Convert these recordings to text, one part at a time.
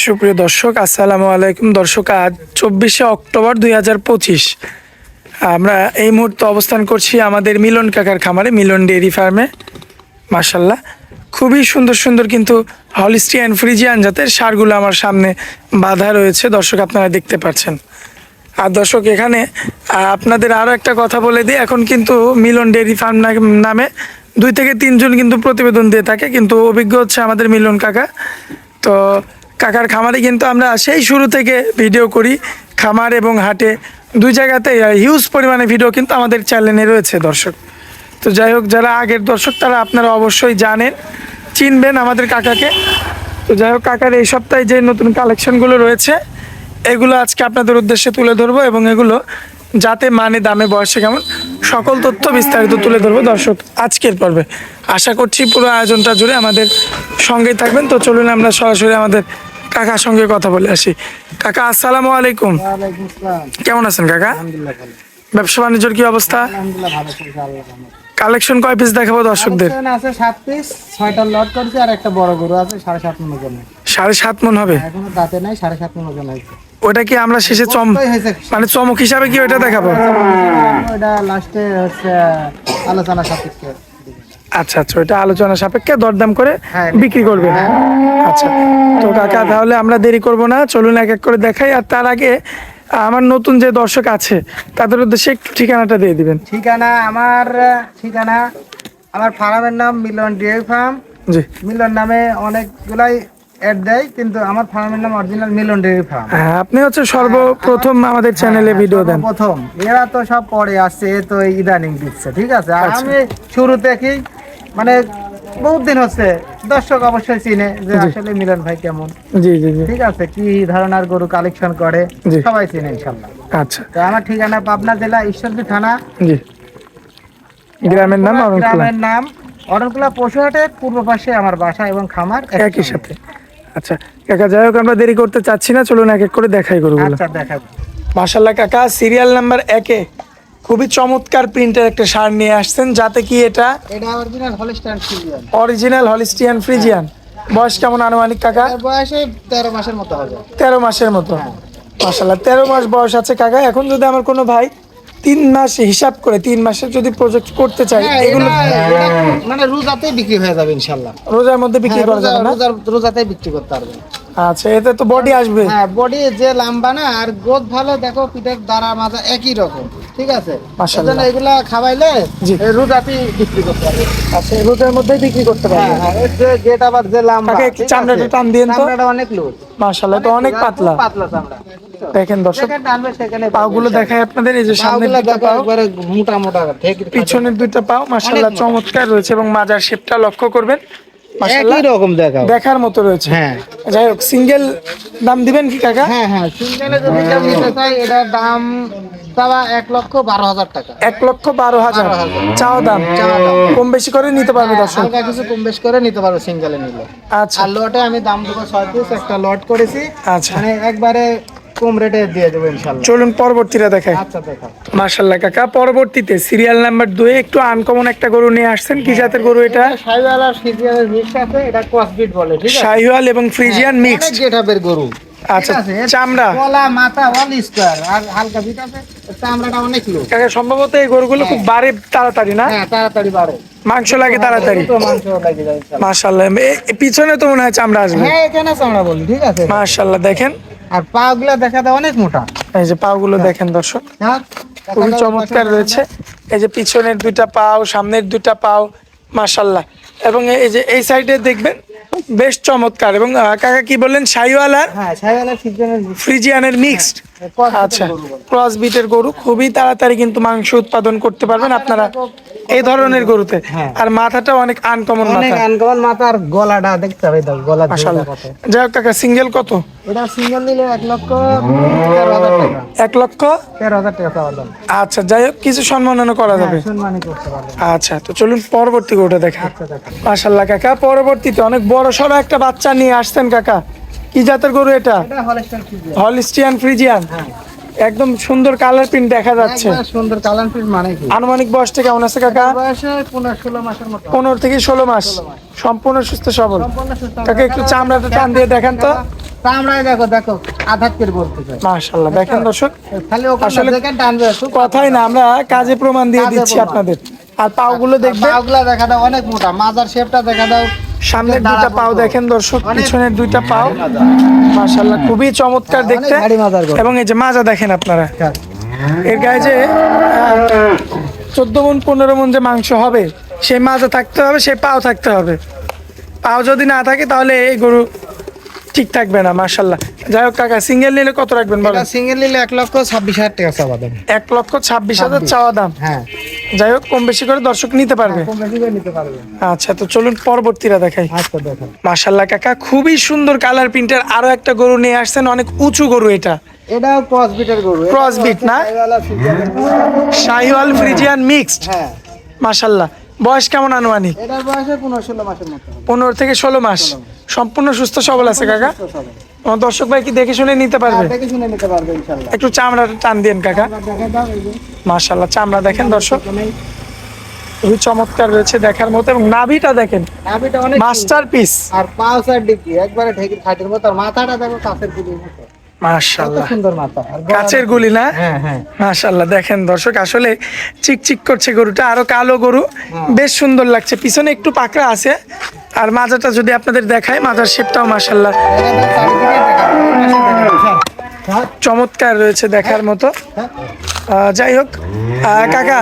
সুপ্রিয় দর্শক, আসসালামু আলাইকুম। দর্শক, আজ চব্বিশে অক্টোবর দুই হাজার পঁচিশ। আমরা এই মুহূর্তে অবস্থান করছি আমাদের মিলন কাকার খামারে, মিলন ডেয়ারি ফার্মে। মার্শাল্লাহ খুবই সুন্দর সুন্দর কিন্তু হলিস্টিয়ান ফ্রিজিয়ান জাতের সারগুলো আমার সামনে বাধা রয়েছে। দর্শক, আপনারা দেখতে পাচ্ছেন। আর দর্শক, এখানে আপনাদের আরও একটা কথা বলে দিই। এখন কিন্তু মিলন ডেয়ারি ফার্ম নামে দুই থেকে তিনজন কিন্তু প্রতিবেদন দিয়ে থাকে। কিন্তু অভিজ্ঞ হচ্ছে আমাদের মিলন কাকা। তো কাকার খামারে কিন্তু আমরা সেই শুরু থেকে ভিডিও করি। খামার এবং হাটে দুই জায়গাতে হিউজ পরিমাণে ভিডিও কিন্তু আমাদের চ্যানেলে রয়েছে দর্শক। তো যাই হোক, যারা আগের দর্শক, তারা আপনারা অবশ্যই জানেন, চিনবেন আমাদের কাকাকে। তো যাই হোক, কাকার এই সপ্তাহে যে নতুন কালেকশনগুলো রয়েছে, এগুলো আজকে আপনাদের উদ্দেশ্যে তুলে ধরবো এবং এগুলো যাতে মানে দামে, বয়সে কেমন, সকল তথ্য বিস্তারিত তুলে ধরবো দর্শক আজকের পর্বে। আশা করছি পুরো আয়োজনটা জুড়ে আমাদের সঙ্গেই থাকবেন। তো চলুন আমরা সরাসরি আমাদের কাকার সঙ্গে কথা বলে আসি। কাকা আসসালামু আলাইকুম। কেমন আছেন কাকা? ব্যবসা বাণিজ্যর কি অবস্থা? কালেকশন কয় পিস দেখাবো দর্শকদের? আছে সাত পিস ছয়টা লট করছে আর একটা বড় গরু আছে সাড়ে মন ওজন সাড়ে হবে? এখনও দাঁতে নাই সাড়ে মন ওজন ওটা কি আমরা শেষে চম মানে চমক হিসাবে কি ওটা দেখাবো? ওটা লাস্টে হচ্ছে আলোচনা সাপেক্ষে। আচ্ছা আচ্ছা ওইটা আলোচনা সাপেক্ষে দরদাম করে হ্যাঁ, বিক্রি করবে। আচ্ছা তো কাকা তাহলে আমরা দেরি করব না চলুন এক এক করে দেখাই আর তার আগে আমার নতুন যে দর্শক আছে তাদের উদ্দেশ্যে একটু ঠিকানাটা দিয়ে দিবেন। ঠিকানা আমার ঠিকানা আমার ফার্মের নাম মিলন ডিয়ারি ফার্ম। জি। মিলন নামে অনেকগুলাই অ্যাড দেয় কিন্তু আমার ফার্মের নাম অরিজিনাল মিলন ডেয়ারি ফার্ম। হ্যাঁ আপনি হচ্ছে সর্বপ্রথম আমাদের চ্যানেলে ভিডিও দেন। প্রথম এরা তো সব পরে আসছে তো ইদানিং দিচ্ছে ঠিক আছে? আর আচ্ছা। আমি শুরু থেকেই মানে বহুত দিন হচ্ছে। দর্শক অবশ্যই চিনে যে আসলে মিলন ভাই কেমন। জি জি জি। ঠিক আছে কি ধরনের গরু কালেকশন করে সবাই চিনে ইনশাল্লাহ। আচ্ছা। তো আমার ঠিকানা পাবনা জেলা ঈশ্বরদী থানা। জি। গ্রামের নাম গ্রামের নাম অরণকুলা পশুহাটের পূর্ব পাশে আমার বাসা এবং খামার একই সাথে। আচ্ছা কাকা যাই হোক আমরা দেরি করতে চাচ্ছি না চলুন এক এক করে দেখাই গরুগুলো। আচ্ছা দেখা মাশাল্লাহ কাকা সিরিয়াল নাম্বার একে। খুবই চমৎকার প্রিন্টের একটা সার নিয়ে আসছেন যাতে কি এটা এটা original Holstein Friesian original Holstein Friesian বয়স কেমন আনুমানিক কাকা? বয়সে তেরো মাসের মতো হবে। তেরো মাসের মতো। মাশাল্লাহ তেরো মাস বয়স আছে কাকা। এখন যদি আমার কোনো ভাই তিন মাস হিসাব করে তিন মাসের যদি প্রজেক্ট করতে চাই হ্যাঁ, এগুলো মানে রোজাতে বিক্রি হয়ে যাবে ইনশাল্লাহ রোজার মধ্যে বিক্রি হ্যাঁ, করা যাবে না? রোজার রোজাতেই বিক্রি করতে পারবে। আচ্ছা এতে তো বডি আসবে। হ্যাঁ বডি যে লম্বা না আর গোদ ভালো দেখো পিঠের দ্বারা মাজা একই রকম। ঠিক আছে? মাশাআল্লাহ। এগুলা খাওয়াইলে বিক্রি করতে পারবে আচ্ছা মধ্যেই বিক্রি করতে হ্যাঁ পারবে হ্যাঁ যে গেট আবার যে লম্বা কাকা, একটু চামড়াটা টান তো। চামড়াটা অনেক লুজ মাশাল্লাহ তো অনেক পাতলা। পাতলা চামড়া। দেখেন দর্শক পাগুলো দেখায় আপনাদের এই যে দেখো একবারে মোটা মোটা পিছনের দুইটা পাও মাশাল্লাহ অনেক চমৎকার রয়েছে এবং মাজার শেপটা লক্ষ্য করবেন। একই রকম দেখাও। দেখার মতো রয়েছে। হ্যাঁ। যাই হোক সিঙ্গেল দাম দিবেন কি কাকা? হ্যাঁ হ্যাঁ সিঙ্গেলে যদি কেউ নিতে চাই এটার দাম এক লক্ষ বারো হাজার টাকা। এক লক্ষ বারো হাজার। চাও দাম? চাওয়া দাম। কম বেশি করে নিতে পারবে দর্শক? হালকা কিছু কম বেশ করে নিতে পারো সিঙ্গেলে নিলে। আচ্ছা। আর লটে আমি দাম দেবো ছয় পিস একটা লট করেছি। আচ্ছা। মানে একবারে কম রেটে দিয়ে দেবো চলুন পরবর্তীটা দেখাই। আচ্ছা কাকা পরবর্তীতে সিরিয়াল নাম্বার দুয়ে একটু আনকমন একটা গরু নিয়ে আসছেন। কি জাতের গরু এটা? সাইওয়াল আর মিক্স আছে এটা ক্রসবিট বলে ঠিক আছে? এবং ফ্রিজিয়ান মিক্স গেটআপের গরু। আচ্ছা, চামড়া। গলা মাথা অল স্কয়ার আর হালকা বিট আছে চামড়াটা অনেক লো কাকা সম্ভবত এই গরুগুলো খুব বাড়ে তাড়াতাড়ি না? হ্যাঁ তাড়াতাড়ি বাড়ে। মাংস লাগে তাড়াতাড়ি। মার্শাল্লাহ পিছনে তো মনে হয় চামড়া আসবে। হ্যাঁ এখানে চামড়া বলি ঠিক আছে? দেখেন। আর পা গুলা দেখা দেয় অনেক মোটা। এই যে পা গুলো দেখেন দর্শক হ্যাঁ খুবই চমৎকার রয়েছে। এই যে পিছনের দুইটা পাও সামনের দুইটা পাও মাসাল্লাহ এবং এই যে এই সাইডে দেখবেন বেশ চমৎকার। এবং কাকা কি বললেন? শাহিওয়াল হ্যাঁ সাইওয়ালের ফ্রিজিয়ানের মিক্সড আচ্ছা ক্রস বিটের গরু খুবই তাড়াতাড়ি কিন্তু মাংস উৎপাদন করতে পারবেন আপনারা এই ধরনের গরুতে। হ্যাঁ। আর মাথাটা অনেক আনকমন অনেক মাথা। আনকমন মাথার গলাটা দেখতে হবে দাও গলা মাশাল্লাহ কত। যাই হোক কাকা সিঙ্গেল কত? এটা সিঙ্গেল নিলে এক লক্ষ তেরো হাজার টাকা। এক লক্ষ? তেরো হাজার টাকা আচ্ছা যাই হোক কিছু সম্মাননা করা যাবে। সম্মানই করতে পারবে। আচ্ছা তো চলুন পরবর্তী গরুটা দেখা। আচ্ছা দেখো। মাশাল্লাহ কাকা পরবর্তীতে অনেক বড় সড়ো একটা বাচ্চা নিয়ে আসছেন কাকা। কি জাতের গরু এটা? হলিস্টিয়ান ফ্রিজিয়ান একদম সুন্দর কালার প্রিন্ট দেখা যাচ্ছে। সুন্দর কালান পিস মানে কি? আনুমানিক বয়সটা কেমন আছে কাকা? পনেরো থেকে ষোলো মাস। সম্পূর্ণ সুস্থ সবল। কাকা একটু চামড়াটা টান দিয়ে দেখান তো। চামড়ায় দেখো দেখো আধার করে বলতেছে মাশাল্লাহ দেখেন দর্শক। খালি আসলে- টানবে কথাই না আমরা কাজে প্রমাণ দিয়ে দিচ্ছি আপনাদের। আর পাওগুলো দেখবে পাগুলা দেখা দাও অনেক মোটা। মাজার শেপটা দেখা দাও। সামনের দুইটা পাও দেখেন দর্শক পিছনের দুইটা পাও। মাশাল্লাহ খুবই চমৎকার দেখতে। মাজার গরু। এবং এই যে মাজা দেখেন আপনারা। হ্যাঁ। এর গায়ে যে চোদ্দ মন পনেরো মন যে মাংস হবে সেই মাজা থাকতে হবে সেই পাও থাকতে হবে। পাও যদি না থাকে তাহলে এই গরু ঠিক থাকবে না মার্শাল্লাহ যাই হোক কাকা সিঙ্গেল নিলে কত রাখবেন বলেন? সিঙ্গেল নিলে এক লক্ষ ছাব্বিশ হাজার টাকা চাওয়া দাম। এক লক্ষ ছাব্বিশ হাজার চাওয়া দাম। হ্যাঁ। যাই হোক কম বেশি করে দর্শক নিতে পারবে। পারবে। আচ্ছা তো চলুন পরবর্তীরা দেখাই। আচ্ছা মাশাল্লাহ কাকা খুবই সুন্দর কালার প্রিন্টের আরও একটা গরু নিয়ে আসছেন অনেক উঁচু গরু এটা। এটাও ক্রস বিটের গরু। Breed না? শাহিওয়াল ফ্রিজিয়ান। মিক্সড হ্যাঁ। মাশাল্লাহ বয়স কেমন আনুমানিক? এটার বয়সে পনেরো ষোলো মাসের মতো পনেরো থেকে ষোলো মাস। সম্পূর্ণ সুস্থ সবল আছে কাকা? আমার দর্শক ভাই কি দেখে শুনে নিতে পারবে? দেখে শুনে নিতে পারবে ইনশাল্লাহ। একটু চামড়া টান দিন কাকা। মাশাল্লাহ চামড়া দেখেন দর্শক। খুবই চমৎকার রয়েছে দেখার মতো এবং নাভিটা দেখেন। নাভিটা অনেক মাস্টার পিস আর পাঁচ আর ডিপি একবারে ঢেকির খাটির মতো আর মাথাটা দেখো কাছের মতো কত মাশাল্লাহ সুন্দর মাথা। কাচের গুলি না? হ্যাঁ হ্যাঁ। মাশাল্লাহ দেখেন দর্শক আসলে চিকচিক করছে গরুটা আরও কালো গরু। বেশ সুন্দর লাগছে। পিছনে একটু পাকড়া আছে। আর মাজাটা যদি আপনাদের দেখায় মাজার শেপটাও চমৎকার রয়েছে দেখার মতো। যাই হোক কাকা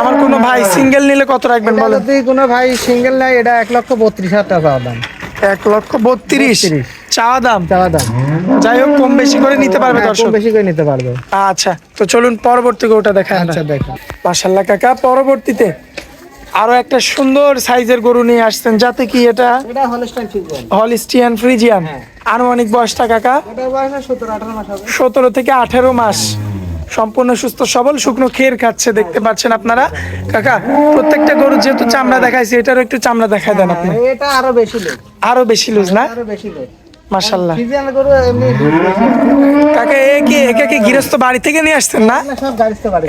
আমার কোনো ভাই সিঙ্গেল নিলে কত রাখবেন বলেন? কোনো ভাই সিঙ্গেল নাই এটা এক লক্ষ বত্রিশ হাজার টাকা দাম। এক লক্ষ বত্রিশ। 32 চাওয়া দাম? চাওয়া দাম। যাই হোক কম বেশি করে নিতে পারবে হ্যাঁ, কম বেশি করে নিতে পারবে। আচ্ছা তো চলুন পরবর্তী গরুটা আমরা। আচ্ছা দেখো মাশাল্লাহ কাকা পরবর্তীতে আরও একটা সুন্দর সাইজের গরু নিয়ে আসছেন যাতে কি এটা এটা হলস্টাইন ফিজিয়ান হলিস্টিয়ান ফ্রিজিয়ান হ্যাঁ। আনুমানিক বয়সটা কাকা? এটা বয়স সতেরো মাস হবে। থেকে আঠেরো মাস। সম্পূর্ণ সুস্থ সবল শুকনো খের খাচ্ছে দেখতে পাচ্ছেন আপনারা। কাকা প্রত্যেকটা গরু যেহেতু চামড়া দেখাইছে এটারও একটু চামড়া দেখায় দেন আপনি। হ্যাঁ, এটা আরও বেশি লোক আরও বেশি লুজ না? আরও বেশি লোক মাশাল্লাহ। কাকা এ কি একে কি গৃহস্থ বাড়ি থেকে নিয়ে আসছেন না?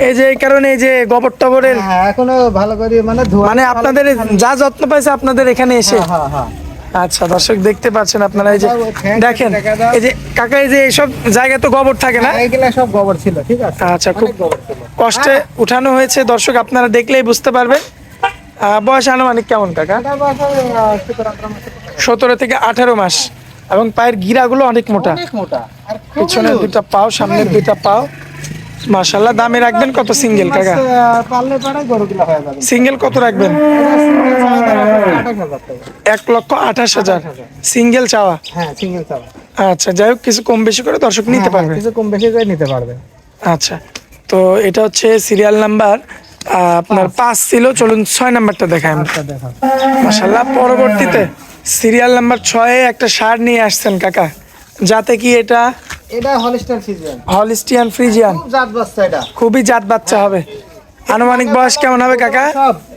এই যে এই কারণে এই যে গোবর টবরের হ্যাঁ এখনও ভালো করে মানে মানে আপনাদের যা যত্ন পাইছে আপনাদের এখানে এসে? হ্যাঁ হ্যাঁ হ্যাঁ। আচ্ছা দর্শক দেখতে পাচ্ছেন আপনারা এই যে দেখেন এই যে কাকা এই যে এইসব জায়গায় তো গোবর থাকে না? সব গোবর ছিল ঠিক আছে। আচ্ছা খুব কষ্টে উঠানো হয়েছে দর্শক আপনারা দেখলেই বুঝতে পারবেন। বয়স আনুমানিক কেমন কাকা। সতেরো থেকে আঠারো মাস। এবং পায়ের গিরাগুলো অনেক মোটা। অনেক মোটা। আর পিছনের। দুইটা পাও সামনের দুইটা পাও। মাশাল্লাহ দামে রাখবেন কত সিঙ্গেল কাকা? পারলে পারে গরুগুলো হয়ে যাবে। সিঙ্গেল কত রাখবেন। এক লক্ষ আঠাশ হাজার। সিঙ্গেল চাওয়া? হ্যাঁ সিঙ্গেল চাওয়া। আচ্ছা যাই হোক কিছু কম বেশি করে দর্শক নিতে হ্যাঁ, পারবে। কিছু কম বেশি করে নিতে পারবে। আচ্ছা তো এটা হচ্ছে সিরিয়াল নাম্বার। আপনার পাঁচ। ছিল চলুন ছয় নাম্বারটা আচ্ছা মাসাল্লাহ পরবর্তীতে সিরিয়াল নাম্বার ছয়ে একটা সার নিয়ে আসছেন কাকা। যাতে কি এটা এটা হলিস্টার সিজন হলিস্টিয়ান ফ্রিজিয়ান। খুব জাত বাচ্চা এটা। খুবই জাত বাচ্চা হবে। আনুমানিক বয়স কেমন হবে কাকা?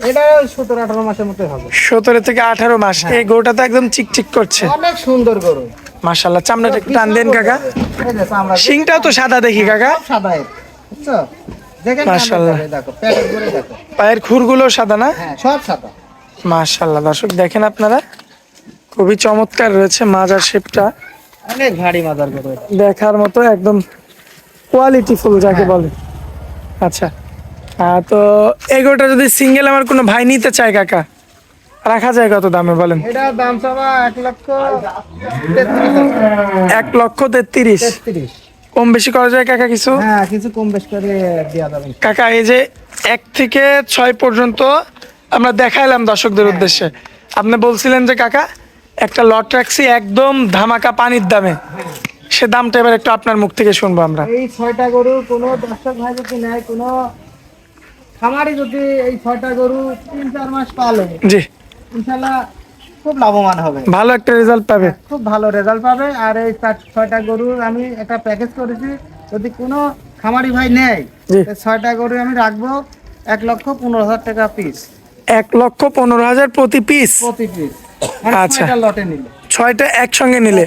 এটা সতেরো আঠারো মাসের মতো হবে। সতেরো থেকে আঠারো মাস। এই গরুটা তো একদম চিকচিক করছে। অনেক সুন্দর গরু। মাসাল্লাহ চামড়াটা একটু টান দেন কাকা। শিংটাও তো সাদা দেখি কাকা। সাদা দেখো। পায়ের খুরগুলো সাদা না? হ্যাঁ সব সাদা। মাশাল্লাহ দর্শক দেখেন আপনারা। খুবই চমৎকার রয়েছে মাজার শেপটা অনেক ভারী এটা। দেখার মতো একদম কোয়ালিটি ফুল যাকে বলে। আচ্ছা। তো এগোটা যদি সিঙ্গেল আমার কোনো ভাই নিতে চায় কাকা রাখা যায় কত দামে বলেন? এটা দাম এক লক্ষ তেত্রিশ। এক লক্ষ তেত্রিশ। তেত্রিশ। কম বেশি করা যায় কাকা কিছু? হ্যাঁ কিছু কম বেশ করে দেওয়া যাবে। কাকা এই যে এক থেকে ছয় পর্যন্ত আমরা দেখাইলাম দর্শকদের উদ্দেশ্যে। আপনি বলছিলেন যে কাকা একটা লট রাখছি একদম ধামাকা পানির দামে। সে দামটা এবার একটু আপনার মুখ থেকে শুনব আমরা। এই ছয়টা গরু কোনো দর্শক ভাই যদি নেয় কোনো খামারি যদি এই ছয়টা গরু তিন চার মাস পালে জি। ইনশাল্লাহ খুব লাভবান হবে। ভালো একটা রেজাল্ট পাবে। খুব ভালো রেজাল্ট পাবে। আর এই চার ছয়টা গরু আমি একটা প্যাকেজ করেছি। যদি কোনো খামারি ভাই নেয়। ছয়টা গরু আমি রাখব এক লক্ষ পনেরো হাজার টাকা পিস এক লক্ষ পনেরো হাজার প্রতি পিস প্রতি পিস আচ্ছা। ছয়টা লটে নিলে। ছয়টা একসঙ্গে নিলে।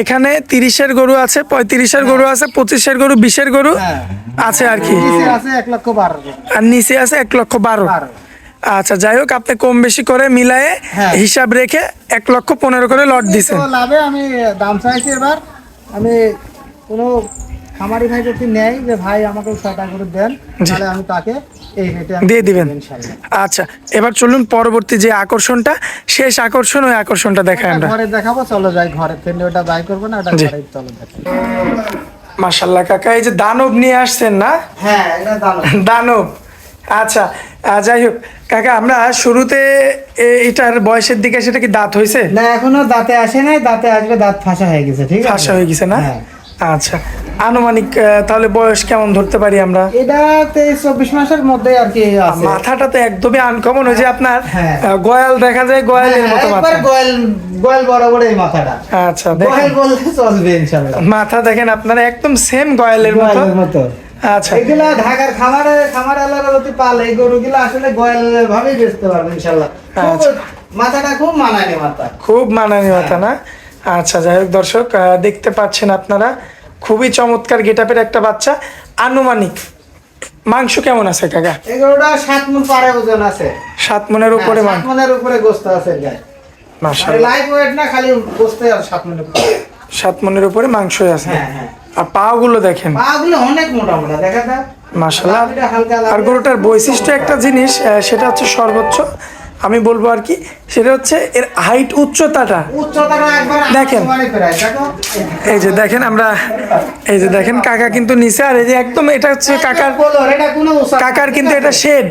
এখানে তিরিশের গরু আছে পঁয়ত্রিশের গরু আছে পঁচিশের গরু বিশের গরু হ্যাঁ। আছে আর কি। আর নিচে আছে এক লক্ষ বারো। আচ্ছা যাই হোক আপনি কম বেশি করে মিলায়ে হ্যাঁ। হিসাব রেখে এক লক্ষ পনেরো করে লট দিছেন। তো লাভে আমি দাম চাইছি এবার। আমি কোনো খামারি ভাই যদি নেয় যে ভাই আমাকে ছটা করে দেন তাহলে আমি তাকে এই রেটে দিয়ে দিবেন। আচ্ছা এবার চলুন পরবর্তী যে আকর্ষণটা শেষ আকর্ষণ ওই আকর্ষণটা দেখাই আমরা। ঘরে দেখাবো চলো যাই ঘরে। থেকে ওটা বাই করব না ওটা। ঘরে চলো দেখাবো মাসাল্লাহ কাকা এই যে দানব নিয়ে আসছেন না? হ্যাঁ এটা দাম দানব। আচ্ছা যাই হোক। কাকা আমরা শুরুতে এটার বয়সের দিকে সেটা কি দাঁত হয়েছে না এখনও দাঁতে আসে নাই দাঁতে আসবে দাঁত ফাঁসা হয়ে গেছে ঠিক আছে? ফাঁসা হয়ে গেছে না? হ্যাঁ। আচ্ছা আনুমানিক তাহলে বয়স কেমন ধরতে পারি আমরা? এটা তেইশ চব্বিশ মাসের মধ্যে আর কি মাথাটা তো একদমই আনকমন যে আপনার হ্যাঁ। গয়াল দেখা যায় গয়ালের হ্যাঁ, মতো মাথা গোয়াল গোয়াল বরাবর এই মাথাটা। আচ্ছা গোয়াল বললে চলবে ইনশাল্লাহ। মাথা দেখেন আপনারা একদম সেম গয়ালের মতো। গোয়ালের মতো। আচ্ছা। এগুলা ঢাকার খামারে খামার আলাদা যদি পালে এই গরুগুলো আসলে গোয়াল ভাবেই বেচতে পারবে ইনশাল্লাহ। খুব আচ্ছা। মাথাটা খুব মানায়নি মাথা। খুব মানানি মাথা না? আচ্ছা যাই হোক দর্শক দেখতে পাচ্ছেন আপনারা খুবই চমৎকার গেটাপের একটা বাচ্চা। আনুমানিক মাংস কেমন আছে কাকা? এই গরুটা সাত মন পারে ওজন আছে। সাত মনের উপরে হ্যাঁ, মাংস। সাত মনের উপরে গোস্ত আছে মাশাআল্লাহ। লাইট ওয়েট না খালি গোস্তে আর সাত মনের উপরে। সাত মনের উপরে মাংসই আছে। হ্যাঁ হ্যাঁ। আর পা গুলো দেখেন। পা গুলো অনেক মোটা মোটা দেখা যায় মাশাআল্লাহ। আর গরুটার বৈশিষ্ট্য একটা জিনিস সেটা হচ্ছে সর্বোচ্চ আমি বলব আর কি সেটা হচ্ছে এর হাইট উচ্চতাটা। দেখেন। এই যে দেখেন আমরা এই যে দেখেন কাকা কিন্তু নিচে আর এই যে একদম এটা হচ্ছে কাকার কাকার কিন্তু এটা শেড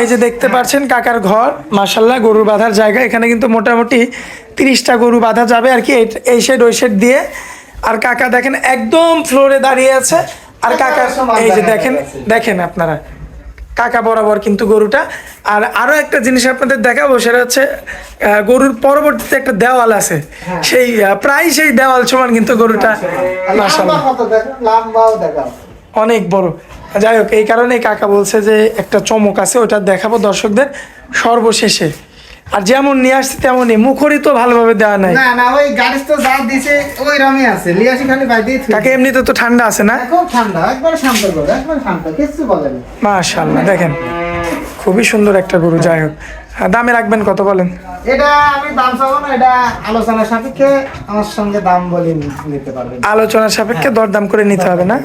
এই যে দেখতে পাচ্ছেন কাকার ঘর মাসাল্লাহ গরুর বাঁধার জায়গা। এখানে কিন্তু মোটামুটি তিরিশটা গরু বাঁধা যাবে আর কি এই- এই শেড ওই শেড দিয়ে। আর কাকা দেখেন একদম ফ্লোরে দাঁড়িয়ে আছে। আর কাকা এই যে দেখেন দেখেন আপনারা। কাকা বরাবর কিন্তু গরুটা। আর আরও একটা জিনিস আপনাদের দেখাবো সেটা হচ্ছে গরুর পরবর্তীতে একটা দেওয়াল আছে। সেই আহ, প্রায় সেই দেওয়াল সমান কিন্তু গরুটা। অনেক বড়। যাই হোক এই কারণে কাকা বলছে যে একটা চমক আছে ওটা দেখাবো দর্শকদের। সর্বশেষে আর যেমন নিয়ে আসছে তেমনই। মুখরই তো ভালোভাবে দেওয়া নাই। না না ওই গাড়ি তো যা দিছে ওই রমই আছে। লিয়াসি খালি বাইরে কাকে এমনিতে তো ঠান্ডা আছে না? খুব ঠান্ডা একবার শান্ত করো একবার শান্ত কিচ্ছু বলে না। মাশাল্লাহ দেখেন। খুবই সুন্দর একটা গরু যাই হোক। দামে রাখবেন কত বলেন? এটা আমি দাম চাবো না এটা আলোচনা সাপেক্ষে আমার সঙ্গে দাম বলে নিতে পারবেন। আলোচনার সাপেক্ষে দরদাম করে নিতে হবে না?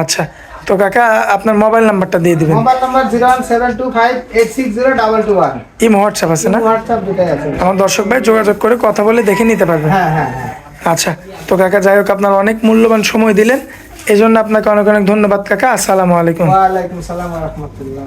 আচ্ছা তো কাকা আপনার মোবাইল নাম্বারটা দিয়ে দিবেন। Mobile number zero one seven two five eight six zero double two one. Imo WhatsApp আছে না? হোয়াটসঅ্যাপ দুটাই আছে। আমার দর্শক ভাই যোগাযোগ করে কথা বলে দেখে নিতে পারবেন হ্যাঁ হ্যাঁ হ্যাঁ। আচ্ছা তো কাকা যাই হোক আপনার অনেক মূল্যবান সময় দিলেন। এজন্য জন্য আপনাকে অনেক অনেক ধন্যবাদ কাকা। আসসালামু আলাইকুম। ওয়ালাইকুম সালাম রহমতুল্লাহ।